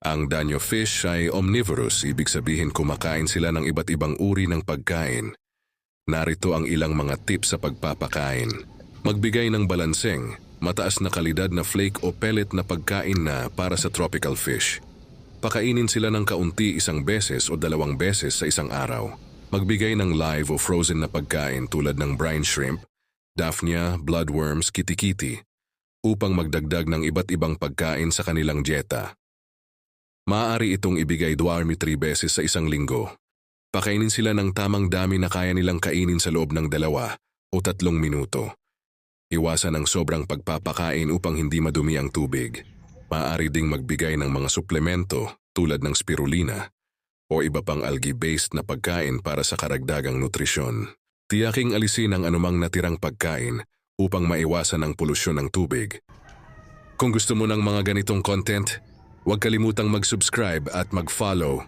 Ang danyo fish ay omnivorous, ibig sabihin kumakain sila ng iba't ibang uri ng pagkain. Narito ang ilang mga tips sa pagpapakain. Magbigay ng balanseng, mataas na kalidad na flake o pellet na pagkain na para sa tropical fish. Pakainin sila ng kaunti isang beses o dalawang beses sa isang araw. Magbigay ng live o frozen na pagkain tulad ng brine shrimp, daphnia, bloodworms, kitikiti, upang magdagdag ng iba't ibang pagkain sa kanilang dieta. Maaari itong ibigay duarmi 3 beses sa isang linggo. Pakainin sila ng tamang dami na kaya nilang kainin sa loob ng dalawa o tatlong minuto. Iwasan ang sobrang pagpapakain upang hindi madumi ang tubig. Maaari ding magbigay ng mga suplemento tulad ng spirulina o iba pang algae-based na pagkain para sa karagdagang nutrisyon. Tiyaking alisin ang anumang natirang pagkain upang maiwasan ang polusyon ng tubig. Kung gusto mo ng mga ganitong content, huwag kalimutang mag-subscribe at mag-follow